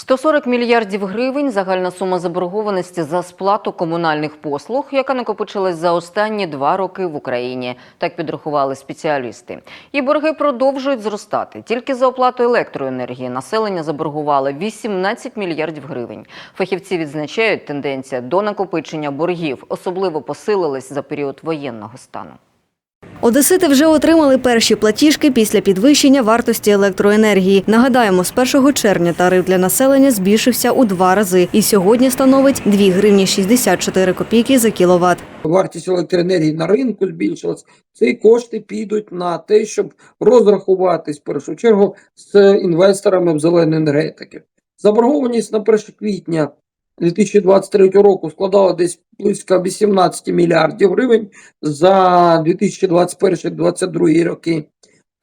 140 мільярдів гривень загальна сума заборгованості за сплату комунальних послуг, яка накопичилась за останні два роки в Україні. Так підрахували спеціалісти. І борги продовжують зростати. Тільки за оплату електроенергії населення заборгувало 18 мільярдів гривень. Фахівці відзначають, тенденція до накопичення боргів особливо посилилась за період воєнного стану. Одесити вже отримали перші платіжки після підвищення вартості електроенергії. Нагадаємо, з 1 червня тариф для населення збільшився у два рази і сьогодні становить 2 гривні 64 копійки за кіловат. вартість електроенергії на ринку збільшилась. Ці кошти підуть на те, щоб розрахуватись в першу чергу з інвесторами в зеленої енергетики. Заборгованість на 1 квітня 2023 року складала десь близько 18 мільярдів гривень за 2021-2022 роки.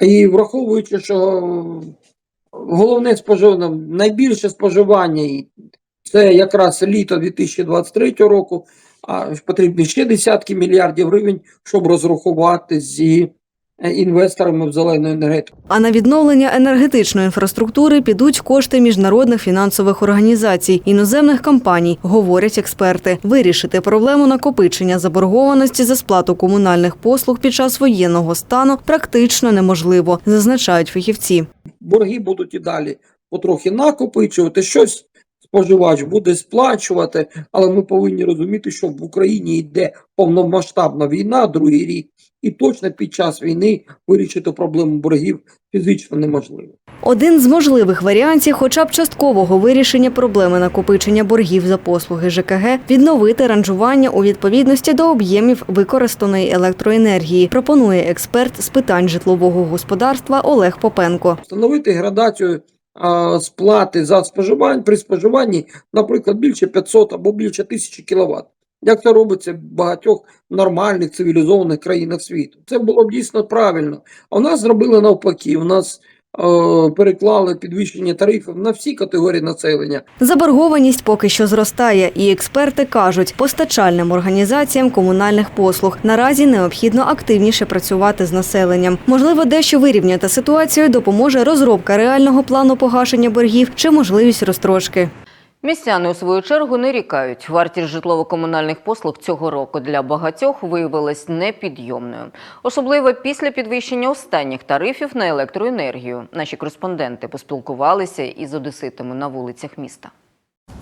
І враховуючи, що головне споживання, найбільше споживання це якраз літо 2023 року, а потрібні ще десятки мільярдів гривень, щоб розрахувати зі інвесторами в зелену енергетику. А на відновлення енергетичної інфраструктури підуть кошти міжнародних фінансових організацій, іноземних компаній, говорять експерти. Вирішити проблему накопичення заборгованості за сплату комунальних послуг під час воєнного стану практично неможливо, зазначають фахівці. Борги будуть і далі потрохи накопичувати, щось споживач буде сплачувати, але ми повинні розуміти, що в Україні йде повномасштабна війна, другий рік, і точно під час війни вирішити проблему боргів фізично неможливо. Один з можливих варіантів, хоча б часткового вирішення проблеми накопичення боргів за послуги ЖКГ, відновити ранжування у відповідності до об'ємів використаної електроенергії, пропонує експерт з питань житлового господарства Олег Попенко. встановити градацію сплати за споживання при споживанні, наприклад, більше 500 або більше 1000 кВт. Як це робиться в багатьох нормальних цивілізованих країнах світу. Це було б дійсно правильно. А в нас зробили навпаки. У нас переклали підвищення тарифів на всі категорії населення. Заборгованість поки що зростає, і експерти кажуть, постачальним організаціям комунальних послуг наразі необхідно активніше працювати з населенням. Можливо, дещо вирівняти ситуацію допоможе розробка реального плану погашення боргів чи можливість розстрочки. Містяни у свою чергу не рікають. Вартість житлово-комунальних послуг цього року для багатьох виявилась непідйомною, особливо після підвищення останніх тарифів на електроенергію. Наші кореспонденти поспілкувалися із одеситами на вулицях міста.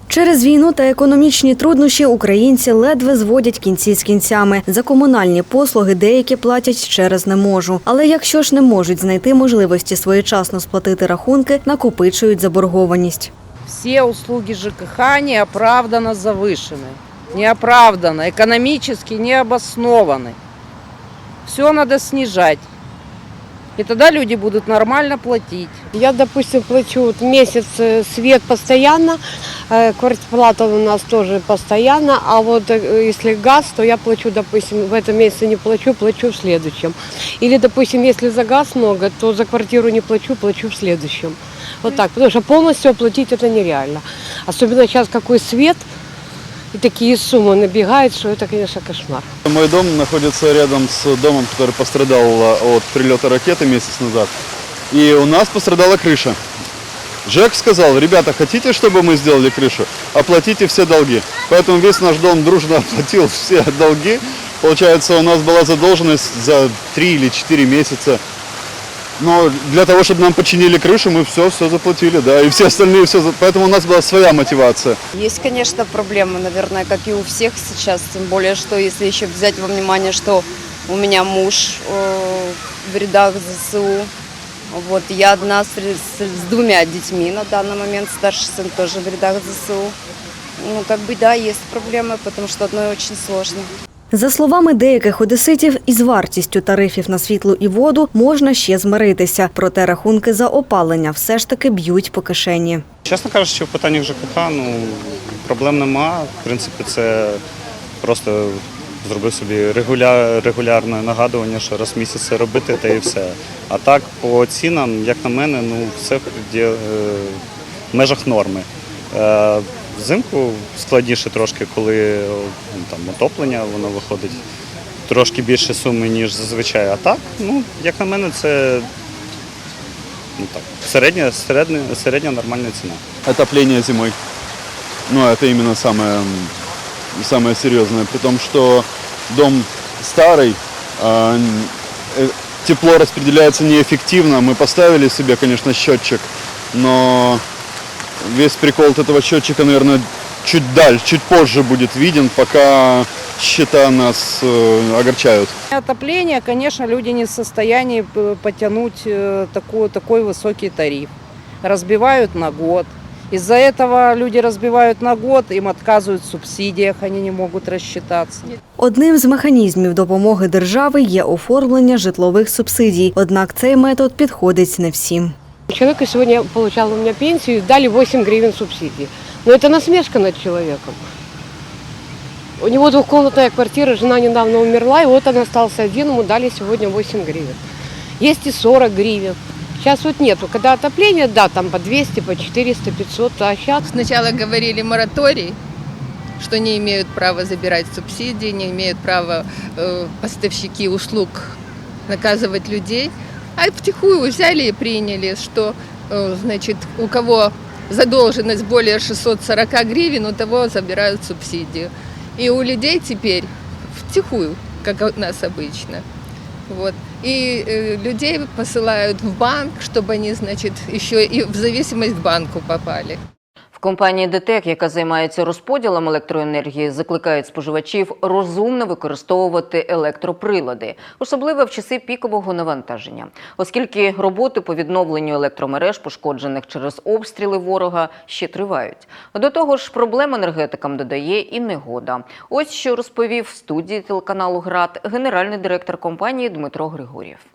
Через війну та економічні труднощі українці ледве зводять кінці з кінцями. За комунальні послуги деякі платять через не можу. Але якщо ж не можуть знайти можливості своєчасно сплатити рахунки, накопичують заборгованість. Все услуги ЖКХ неоправданно завышены. Неоправданно, экономически не обоснованы. Все надо снижать. И тогда люди будут нормально платить. Я, допустим, плачу вот месяц э, свет постоянно, э, квартплата у нас тоже постоянно, а вот э, если газ, то я плачу, допустим, в этом месяце не плачу, плачу в следующем. Или, допустим, если за газ много, то за квартиру не плачу, плачу в следующем. Вот так, потому что полностью оплатить это нереально. Особенно сейчас какой свет, и такие суммы набегают, что это, конечно, кошмар. Мой дом находится рядом с домом, который пострадал э, от прилета ракеты месяц назад. И у нас пострадала крыша. Жек сказал, ребята, хотите, чтобы мы сделали крышу? Оплатите все долги. Поэтому весь наш дом дружно оплатил все долги. Получается, у нас была задолженность за 3 или 4 месяца. Но для того, чтобы нам починили крышу, мы все, все заплатили, да, и все остальные все, за- поэтому у нас была своя мотивация. Есть, конечно, проблемы, наверное, как и у всех сейчас, тем более, что если еще взять во внимание, что у меня муж э, в рядах ЗСУ, вот я одна с, с- с двумя детьми на данный момент, старший сын тоже в рядах ЗСУ. Ну, как бы, да, есть проблемы, потому что одной очень сложно. За словами деяких одеситів, із вартістю тарифів на світло і воду можна ще змиритися, проте рахунки за опалення все ж таки б'ють по кишені. Чесно кажучи, в питаннях ЖКХ ну, проблем нема. В принципі, це просто зробив собі регуля... регулярне нагадування, що раз в місяць робити, та і все. А так, по цінам, як на мене, ну, все е, в межах норми. Е, Взимку складніше трошки, коли о, ну, там, отоплення воно виходить. трошки більше суми, ніж зазвичай. А так, ну, як на мене, це ну, так, середня, середня, середня нормальна ціна. Отопление зимой. Ну, это именно самое, м, самое серьезное. При том, что дом старый, а, н- э, тепло распределяется неэффективно. Мы поставили себе, конечно, счетчик, но весь прикол от этого счетчика, наверное, чуть дальше, чуть позже будет виден, пока счета нас э, огорчают. Отопление, конечно, люди не в состоянии п- потянуть э, такой, такой высокий тариф. Разбивают на год. Из-за этого люди разбивают на год, им отказывают в субсидиях, они не могут рассчитаться. Одним з механізмів допомоги держави є оформлення житлових субсидій. Однак цей метод підходить не всім. Человек сегодня получал у меня пенсию, дали 8 гривен субсидии. Но это насмешка над человеком. У него двухкомнатная квартира, жена недавно умерла, и вот он остался один, ему дали сегодня 8 гривен. Есть и 40 гривен. Сейчас вот нету. Когда отопление, да, там по 200, по 400, 500, а сейчас Сначала говорили мораторий, что не имеют права забирать субсидии, не имеют права э, поставщики услуг наказывать людей. А втихую взяли и приняли, что э, значит, у кого задолженность более 640 гривен, у того забирают субсидию. И у людей теперь втихую, как у нас обычно. Вот. И э, людей посылают в банк, чтобы они, значит, еще и в зависимость к банку попали. Компанії ДТЕК, яка займається розподілом електроенергії, закликають споживачів розумно використовувати електроприлади, особливо в часи пікового навантаження, оскільки роботи по відновленню електромереж, пошкоджених через обстріли ворога, ще тривають. До того ж, проблем енергетикам додає і негода. Ось що розповів в студії телеканалу ГРАД генеральний директор компанії Дмитро Григорєв.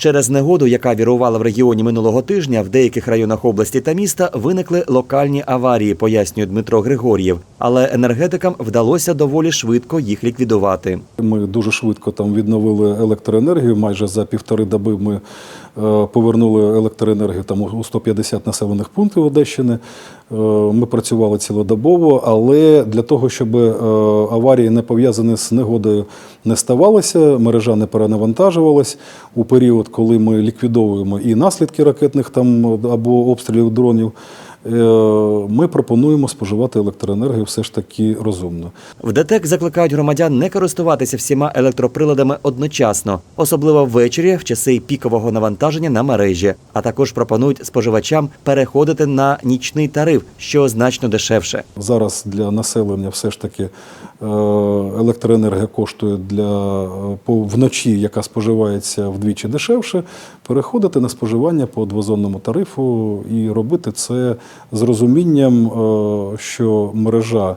Через негоду, яка вірувала в регіоні минулого тижня, в деяких районах області та міста виникли локальні аварії, пояснює Дмитро Григор'єв. Але енергетикам вдалося доволі швидко їх ліквідувати. Ми дуже швидко там відновили електроенергію. Майже за півтори доби ми повернули електроенергію там у 150 населених пунктів Одещини. Е, Ми працювали цілодобово, але для того, щоб е, аварії не пов'язані з негодою не ставалися, мережа не перенавантажувалась у період, коли ми ліквідовуємо і наслідки ракетних там або обстрілів дронів. Е, Ми пропонуємо споживати електроенергію все ж таки розумно. В ДТЕК закликають громадян не користуватися всіма електроприладами одночасно, особливо ввечері в часи пікового навантаження на мережі. А також пропонують споживачам переходити на нічний тариф, що значно дешевше. Зараз для населення все ж таки е, електроенергія коштує для е, вночі, яка споживається вдвічі дешевше, переходити на споживання по двозонному тарифу і робити це з розумінням, е, що мережа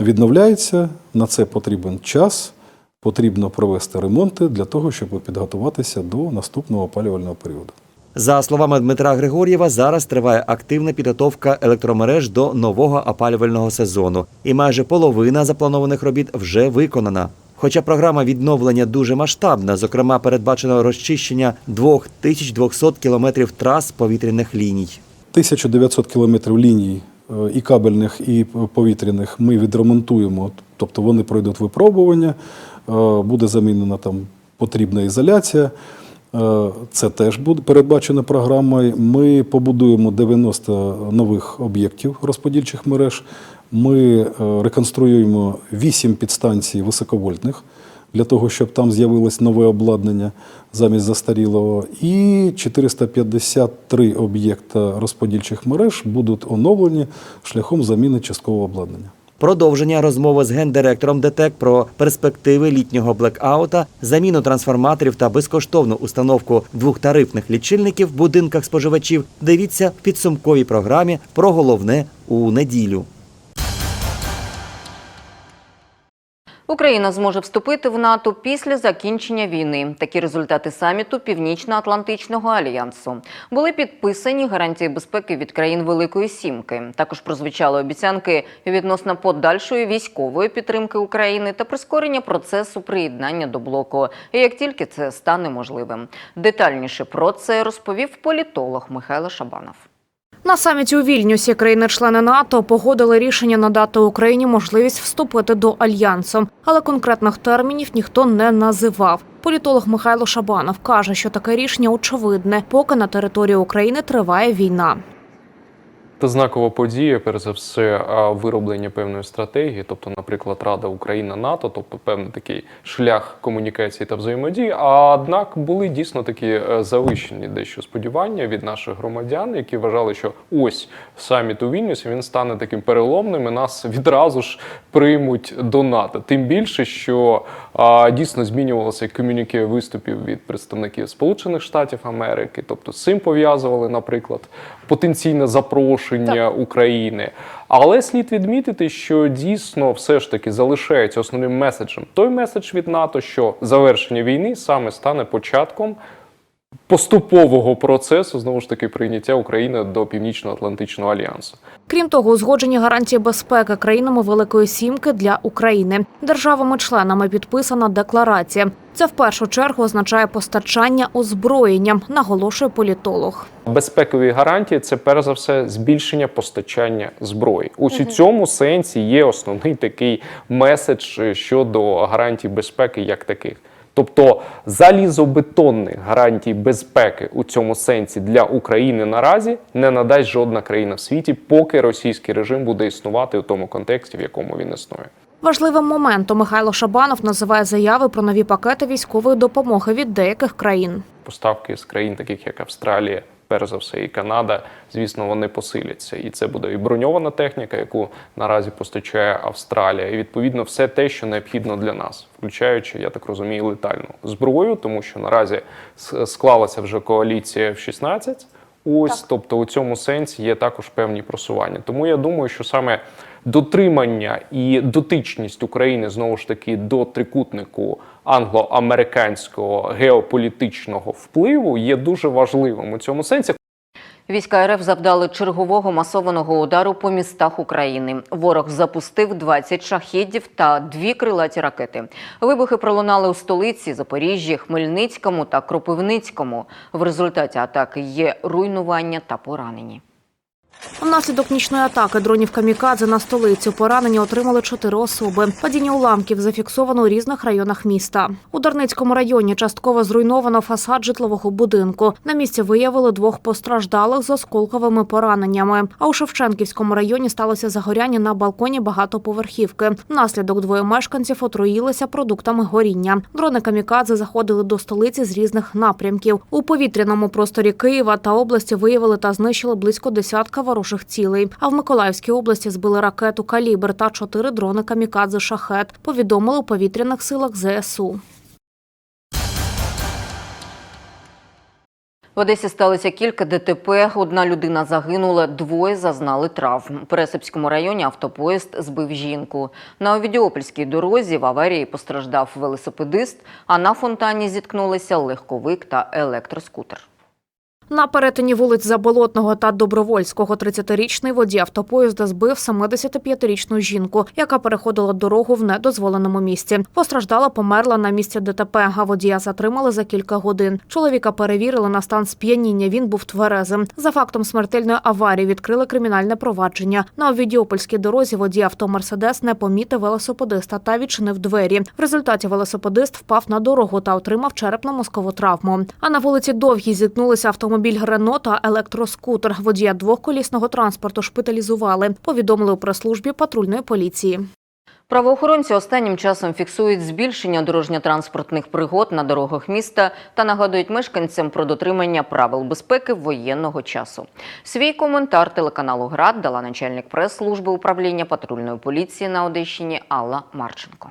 відновляється, на це потрібен час. Потрібно провести ремонти для того, щоб підготуватися до наступного опалювального періоду. За словами Дмитра Григор'єва, зараз триває активна підготовка електромереж до нового опалювального сезону, і майже половина запланованих робіт вже виконана. Хоча програма відновлення дуже масштабна, зокрема передбачено розчищення 2200 кілометрів трас повітряних ліній. 1900 кілометрів ліній е, і кабельних, і повітряних ми відремонтуємо, тобто вони пройдуть випробування, е, буде замінена там потрібна ізоляція. Е, Це теж буде передбачено програмою. Ми побудуємо 90 нових об'єктів розподільчих мереж. Ми е, реконструюємо 8 підстанцій високовольтних для того, щоб там з'явилось нове обладнання замість застарілого. І 453 об'єкта розподільчих мереж будуть оновлені шляхом заміни часткового обладнання. Продовження розмови з гендиректором ДТЕК про перспективи літнього блекаута, заміну трансформаторів та безкоштовну установку двохтарифних лічильників в будинках споживачів. Дивіться в підсумковій програмі про головне у неділю. Україна зможе вступити в НАТО після закінчення війни. Такі результати саміту Північно-Атлантичного альянсу були підписані гарантії безпеки від країн Великої Сімки. Також прозвучали обіцянки відносно подальшої військової підтримки України та прискорення процесу приєднання до блоку. Як тільки це стане можливим, детальніше про це розповів політолог Михайло Шабанов. На саміті у Вільнюсі країни-члени НАТО погодили рішення надати Україні можливість вступити до альянсу, але конкретних термінів ніхто не називав. Політолог Михайло Шабанов каже, що таке рішення очевидне, поки на території України триває війна. Це знакова подія, перш за все, вироблення певної стратегії, тобто, наприклад, Рада Україна НАТО, тобто певний такий шлях комунікації та взаємодії. А однак були дійсно такі е, завищені дещо сподівання від наших громадян, які вважали, що ось саміт у Вільнюсі він стане таким переломним, і нас відразу ж приймуть до НАТО. Тим більше, що дійсно змінювалося комюніке виступів від представників Сполучених Штатів Америки, тобто з цим пов'язували, наприклад, потенційне запрошення України. Але слід відмітити, що дійсно все ж таки залишається основним меседжем той меседж від НАТО, що завершення війни саме стане початком поступового процесу знову ж таки прийняття України до Північно-Атлантичного альянсу. Крім того, узгоджені гарантії безпеки країнами Великої Сімки для України. Державами-членами підписана декларація. Це в першу чергу означає постачання озброєння, наголошує політолог. Безпекові гарантії це перш за все збільшення постачання зброї. Ось у цьому сенсі є основний такий меседж щодо гарантій безпеки як таких. Тобто залізобетонних гарантій безпеки у цьому сенсі для України наразі не надасть жодна країна в світі, поки російський режим буде існувати у тому контексті, в якому він існує. Важливим моментом Михайло Шабанов називає заяви про нові пакети військової допомоги від деяких країн. поставки з країн, таких як Австралія, перш за все, і Канада, звісно, вони посиляться. І це буде і броньована техніка, яку наразі постачає Австралія, і відповідно все те, що необхідно для нас, включаючи, я так розумію, летальну зброю, тому що наразі склалася вже коаліція в 16. Ось, тобто у цьому сенсі є також певні просування. Тому я думаю, що саме дотримання і дотичність України знову ж таки до трикутнику англо-американського геополітичного впливу є дуже важливим у цьому сенсі. Війська РФ завдали чергового масованого удару по містах України. Ворог запустив 20 шахедів та дві крилаті ракети. Вибухи пролунали у столиці, Запоріжжі, Хмельницькому та Кропивницькому. В результаті атаки є руйнування та поранені. Внаслідок нічної атаки дронів камікадзе на столицю поранені отримали чотири особи. Падіння уламків зафіксовано у різних районах міста. У Дарницькому районі частково зруйновано фасад житлового будинку. На місці виявили двох постраждалих з осколковими пораненнями. А у Шевченківському районі сталося загоряння на балконі багатоповерхівки. Внаслідок двоє мешканців отруїлися продуктами горіння. Дрони камікадзе заходили до столиці з різних напрямків. У повітряному просторі Києва та області виявили та знищили близько десятка ворожих цілей. А в Миколаївській області збили ракету «Калібр» та чотири дрони камікадзе «Шахет», повідомили у повітряних силах ЗСУ. В Одесі сталося кілька ДТП. Одна людина загинула, двоє зазнали травм. У Пересипському районі автопоїзд збив жінку. На Овідіопольській дорозі в аварії постраждав велосипедист, а на фонтані зіткнулися легковик та електроскутер. На перетині вулиць Заболотного та Добровольського 30-річний водій автопоїзда збив 75-річну жінку, яка переходила дорогу в недозволеному місці. Постраждала, померла на місці ДТП, а водія затримали за кілька годин. Чоловіка перевірили на стан сп'яніння. Він був тверезим. За фактом смертельної аварії відкрили кримінальне провадження. На Овідіопольській дорозі водій авто Мерседес не помітив велосипедиста та відчинив двері. В результаті велосипедист впав на дорогу та отримав черепно-мозкову травму. А на вулиці Довгій зіткнулися автомобіль Рено та електроскутер. Водія двохколісного транспорту шпиталізували. Повідомили у прес-службі патрульної поліції. Правоохоронці останнім часом фіксують збільшення дорожньо-транспортних пригод на дорогах міста та нагадують мешканцям про дотримання правил безпеки воєнного часу. Свій коментар телеканалу ГРАД дала начальник прес-служби управління патрульної поліції на Одещині Алла Марченко.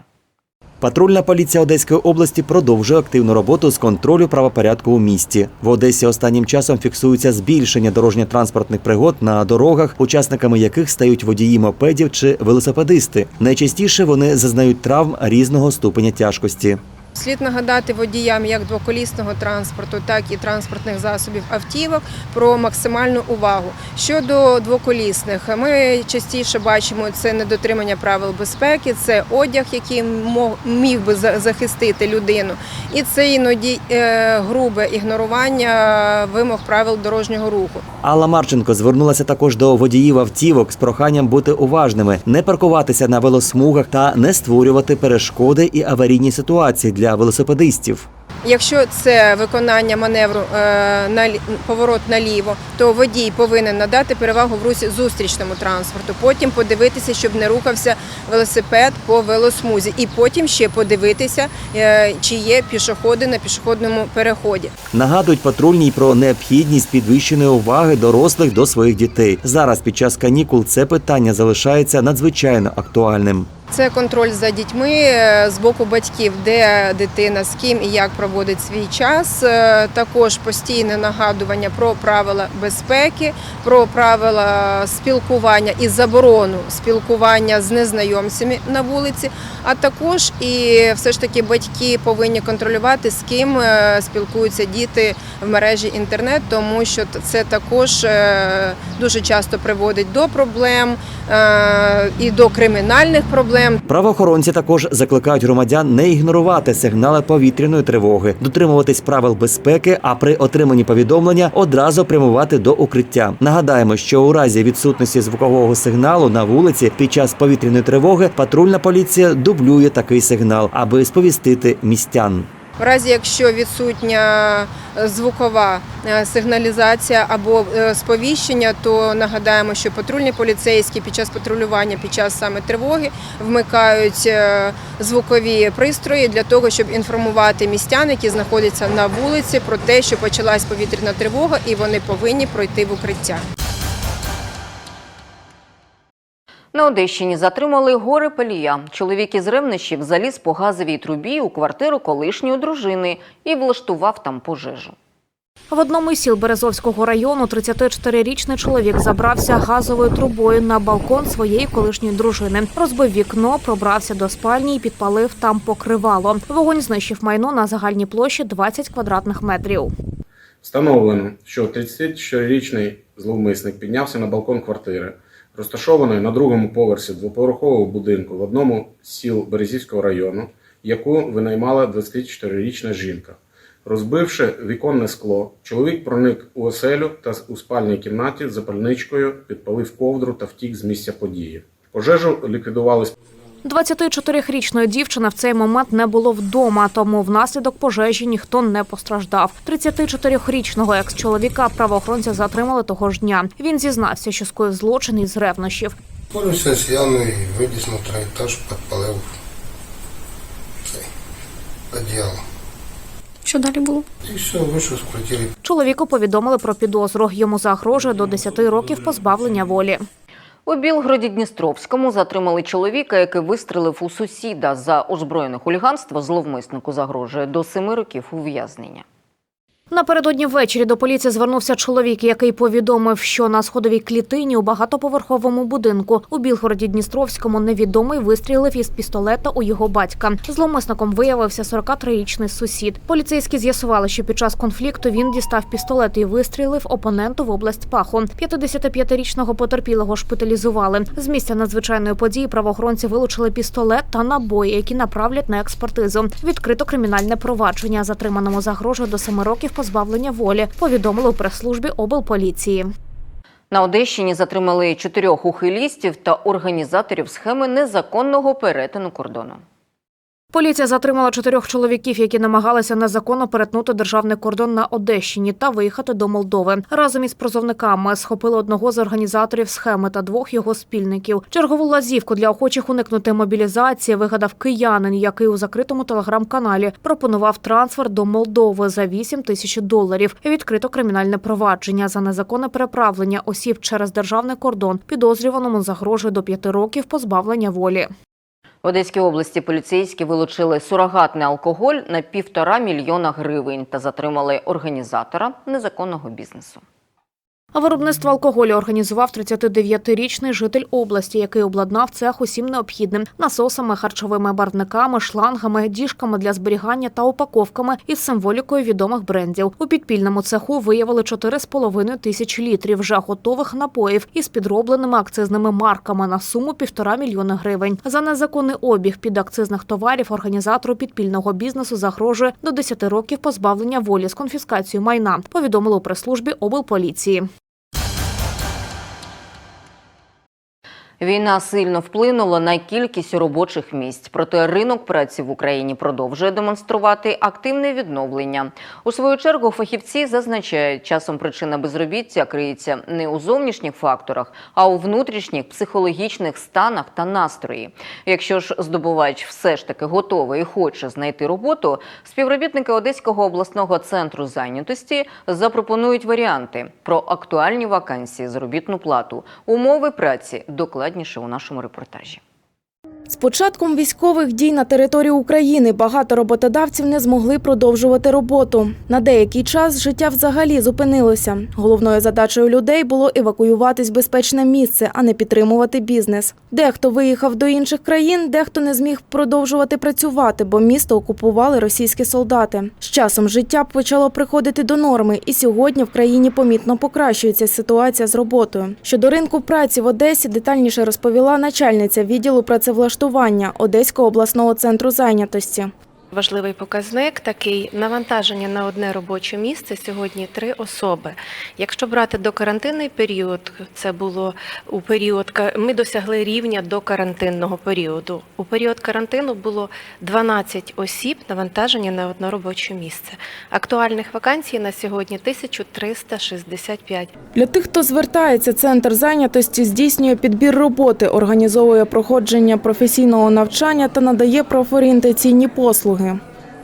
Патрульна поліція Одеської області продовжує активну роботу з контролю правопорядку у місті. В Одесі останнім часом фіксується збільшення дорожньо-транспортних пригод на дорогах, учасниками яких стають водії мопедів чи велосипедисти. Найчастіше вони зазнають травм різного ступеня тяжкості. Слід нагадати водіям як двоколісного транспорту, так і транспортних засобів автівок про максимальну увагу. Щодо двоколісних, ми частіше бачимо це недотримання правил безпеки, це одяг, який міг би захистити людину, і це іноді е, грубе ігнорування вимог правил дорожнього руху. Алла Марченко звернулася також до водіїв автівок з проханням бути уважними, не паркуватися на велосмугах та не створювати перешкоди і аварійні ситуації для велосипедистів. Якщо це виконання маневру е, на поворот наліво, то водій повинен надати перевагу в русі зустрічному транспорту. Потім подивитися, щоб не рухався велосипед по велосмузі, і потім ще подивитися, е, чи є пішоходи на пішохідному переході. Нагадують патрульній про необхідність підвищеної уваги дорослих до своїх дітей. Зараз під час канікул це питання залишається надзвичайно актуальним. Це контроль за дітьми е, з боку батьків, де дитина, з ким і як проводить свій час. Е, Також постійне нагадування про правила безпеки, про правила спілкування і заборону спілкування з незнайомцями на вулиці. А також і все ж таки батьки повинні контролювати, з ким е, спілкуються діти в мережі інтернет, тому що це також дуже часто приводить до проблем і до кримінальних проблем. Правоохоронці також закликають громадян не ігнорувати сигнали повітряної тривоги, дотримуватись правил безпеки, а при отриманні повідомлення одразу прямувати до укриття. Нагадаємо, що у разі відсутності звукового сигналу на вулиці під час повітряної тривоги патрульна поліція дублює такий сигнал, аби сповістити містян. В разі, якщо відсутня е, звукова е, сигналізація або е, сповіщення, то нагадаємо, що патрульні поліцейські під час патрулювання, під час саме тривоги вмикають звукові пристрої для того, щоб інформувати містян, які знаходяться на вулиці, про те, що почалась повітряна тривога, і вони повинні пройти в укриття. На Одещині затримали горе палія. Чоловік із ревнищів заліз по газовій трубі у квартиру колишньої дружини і влаштував там пожежу. В одному із сіл Березовського району 34-річний чоловік забрався газовою трубою на балкон своєї колишньої дружини. Розбив вікно, пробрався до спальні і підпалив там покривало. Вогонь знищив майно на загальній площі 20 квадратних метрів. Встановлено, що 34-річний зловмисник піднявся на балкон квартири, розташованої на другому поверсі двоповерхового будинку в одному з сіл Березівського району, яку винаймала 24-річна жінка. Розбивши віконне скло, чоловік проник у оселю та у спальній кімнаті запальничкою підпалив ковдру та втік з місця події. Пожежу ліквідували 24-річної дівчини в цей момент не було вдома, тому внаслідок пожежі ніхто не постраждав. 34-річного екс-чоловіка правоохоронці затримали того ж дня. Він зізнався, що скоїв злочин із ревнощів. Поруся з Яною виліз на троєтаж, підпалив одіяло. Що далі було? І все, вийшов з квартири. Чоловіку повідомили про підозру. Йому загрожує до 10 років позбавлення волі. У Білгороді Дністровському затримали чоловіка, який вистрелив у сусіда за озброєне хуліганство. Зловмиснику загрожує до семи років ув'язнення. Напередодні ввечері до поліції звернувся чоловік, який повідомив, що на сходовій клітині у багатоповерховому будинку у Білгороді Дністровському невідомий вистрілив із пістолета у його батька. Зловмисником виявився 43-річний сусід. Поліцейські з'ясували, що під час конфлікту він дістав пістолет і вистрілив опоненту в область паху. 55-річного потерпілого шпиталізували. З місця надзвичайної події правоохоронці вилучили пістолет та набої, які направлять на експертизу. Відкрито кримінальне провадження. Затриманому загрожує до 7 років позбавлення волі. Повідомили у прес-службі облполіції. На Одещині затримали чотирьох ухилістів та організаторів схеми незаконного перетину кордону. Поліція затримала чотирьох чоловіків, які намагалися незаконно перетнути державний кордон на Одещині та виїхати до Молдови. Разом із прозовниками схопили одного з організаторів схеми та двох його спільників. Чергову лазівку для охочих уникнути мобілізації вигадав киянин, який у закритому телеграм-каналі пропонував трансфер до Молдови за 8 тисяч доларів. Відкрито кримінальне провадження за незаконне переправлення осіб через державний кордон. Підозрюваному загрожує до п'яти років позбавлення волі. В Одеській області поліцейські вилучили сурогатний алкоголь на півтора мільйона гривень та затримали організатора незаконного бізнесу. Виробництво алкоголю організував 39-річний житель області, який обладнав цех усім необхідним насосами, харчовими барвниками, шлангами, діжками для зберігання та упаковками із символікою відомих брендів. У підпільному цеху виявили 4,5 тисячі літрів вже готових напоїв із підробленими акцизними марками на суму півтора мільйони гривень. За незаконний обіг підакцизних товарів організатору підпільного бізнесу загрожує до 10 років позбавлення волі з конфіскацією майна. Повідомили у прес-службі облполіції. Війна сильно вплинула на кількість робочих місць, проте ринок праці в Україні продовжує демонструвати активне відновлення. У свою чергу фахівці зазначають, часом причина безробіття криється не у зовнішніх факторах, а у внутрішніх психологічних станах та настрої. Якщо ж здобувач все ж таки готовий і хоче знайти роботу, співробітники Одеського обласного центру зайнятості запропонують варіанти про актуальні вакансії, заробітну плату, умови праці докладніше у нашому репортажі. З початком військових дій на території України багато роботодавців не змогли продовжувати роботу. На деякий час життя взагалі зупинилося. Головною задачею людей було евакуюватись в безпечне місце, а не підтримувати бізнес. Дехто виїхав до інших країн, дехто не зміг продовжувати працювати, бо місто окупували російські солдати. З часом життя почало приходити до норми, і сьогодні в країні помітно покращується ситуація з роботою. Щодо ринку праці в Одесі детальніше розповіла начальниця відділу працевлаштування Одеського обласного центру зайнятості. Важливий показник такий навантаження на одне робоче місце сьогодні три особи. Якщо брати докарантинний період, це було у період ми досягли рівня до карантинного періоду. У період карантину було 12 осіб навантаження на одне робоче місце. Актуальних вакансій на сьогодні 1365. Для тих, хто звертається, центр зайнятості здійснює підбір роботи, організовує проходження професійного навчання та надає профорієнтаційні послуги.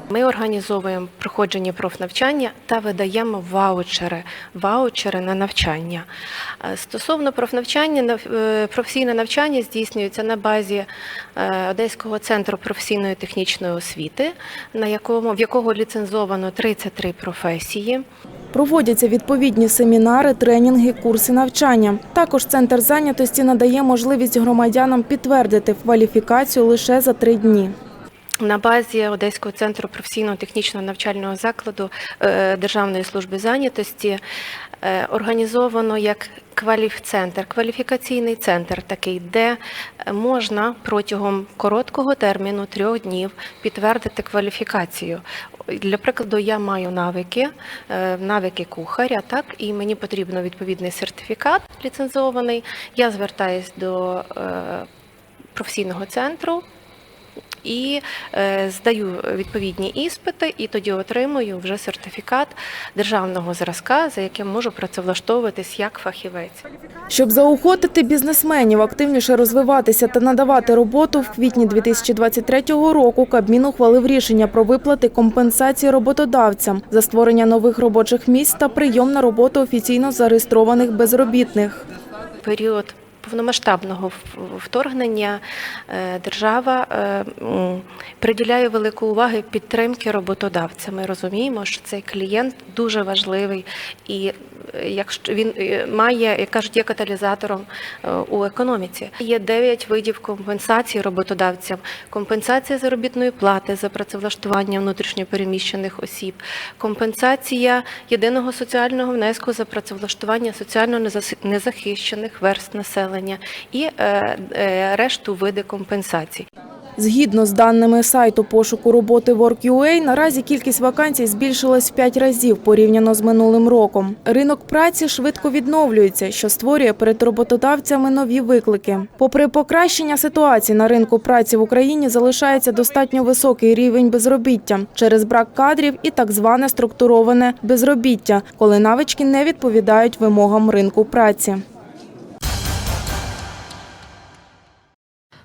Ми організовуємо проходження профнавчання та видаємо ваучери, ваучери на навчання. Е, Стосовно профнавчання, нав- е, професійне навчання здійснюється на базі е, Одеського центру професійної технічної освіти, на якому в якого ліцензовано 33 професії. Проводяться відповідні семінари, тренінги, курси навчання. Також центр зайнятості надає можливість громадянам підтвердити кваліфікацію лише за три дні. На базі Одеського центру професійного технічного навчального закладу е, Державної служби зайнятості е, організовано як кваліфцентр, кваліфікаційний центр такий, де можна протягом короткого терміну трьох днів підтвердити кваліфікацію. Для прикладу, я маю навики, е, навики кухаря, так і мені потрібно відповідний сертифікат ліцензований. Я звертаюсь до професійного центру і е, здаю відповідні іспити, і тоді отримую вже сертифікат державного зразка, за яким можу працевлаштовуватись як фахівець. Щоб заохотити бізнесменів активніше розвиватися та надавати роботу, в квітні 2023 року Кабмін ухвалив рішення про виплати компенсації роботодавцям за створення нових робочих місць та прийом на роботу офіційно зареєстрованих безробітних. період повномасштабного вторгнення е, держава е, приділяє велику увагу підтримки роботодавця. Ми розуміємо, що цей клієнт дуже важливий і е, якщо він має, як кажуть, є каталізатором у економіці. Є дев'ять видів компенсації роботодавцям: компенсація заробітної плати за працевлаштування внутрішньопереміщених осіб, компенсація єдиного соціального внеску за працевлаштування соціально незахищених верст населення і е, е, решту види компенсацій. Згідно з даними сайту пошуку роботи Work.ua, наразі кількість вакансій збільшилась в 5 разів порівняно з минулим роком. Ринок праці швидко відновлюється, що створює перед роботодавцями нові виклики. Попри покращення ситуації на ринку праці в Україні, залишається достатньо високий рівень безробіття через брак кадрів і так зване структуроване безробіття, коли навички не відповідають вимогам ринку праці.